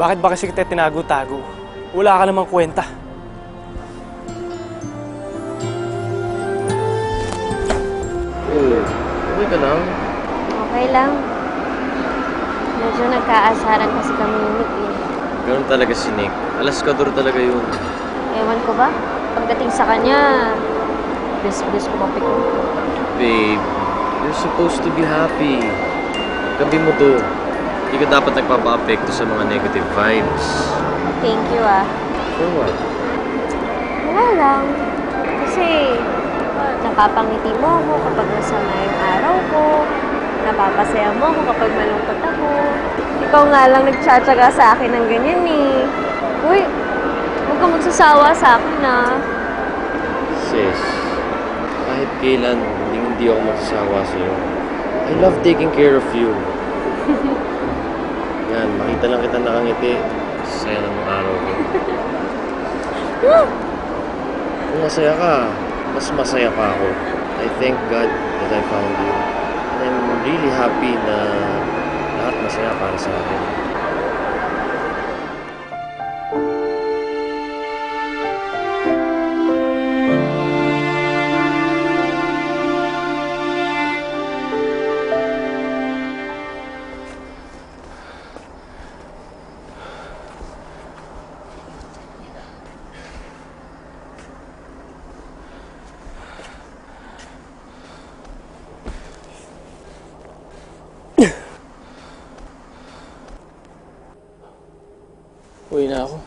Bakit ba kasi kita tinago-tago? Wala ka namang kwenta. Oh, okay ka lang? Okay lang. Medyo nagkaasaran kasi kami ni Nick eh. Ganun talaga si Nick. Alaskador talaga yun. Ewan ko ba? Pagdating sa kanya, bis-bis ko mapik ko. Babe, you're supposed to be happy. Gabi mo to. Hindi ka dapat nagpapa-apekto sa mga negative vibes. Thank you ah. For what? Wala lang. Kasi napapangiti mo ako kapag masama yung araw ko. Napapasaya mo ako kapag malungkot ako. Ikaw nga lang nagtsatsaga sa akin ng ganyan eh. Uy, huwag kang magsasawa sa akin ah. Sis, kahit kailan, hindi, hindi ako magsasawa sa'yo. I love taking care of you. Yan, makita lang kita nakangiti. Saya ng araw ko. Kung masaya ka, mas masaya pa ako. I thank God that I found you. And I'm really happy na lahat masaya para sa akin. Uwi na ako.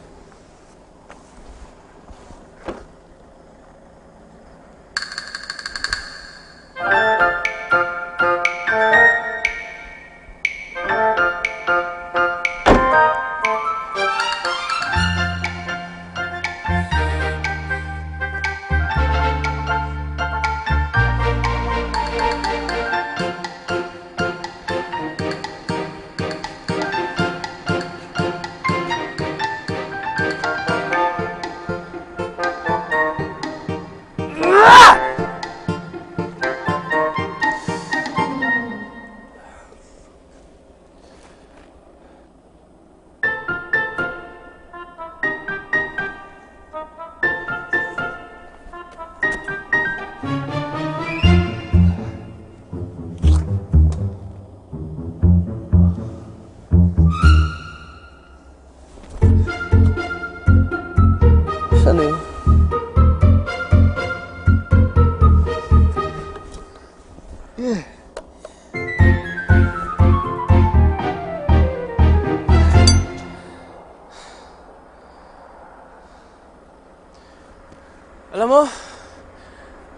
Saan yun? Alam mo,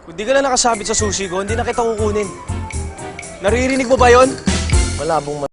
kung di ka na nakasabit sa sushi ko, hindi na kita kukunin. Naririnig mo ba yon? Malabong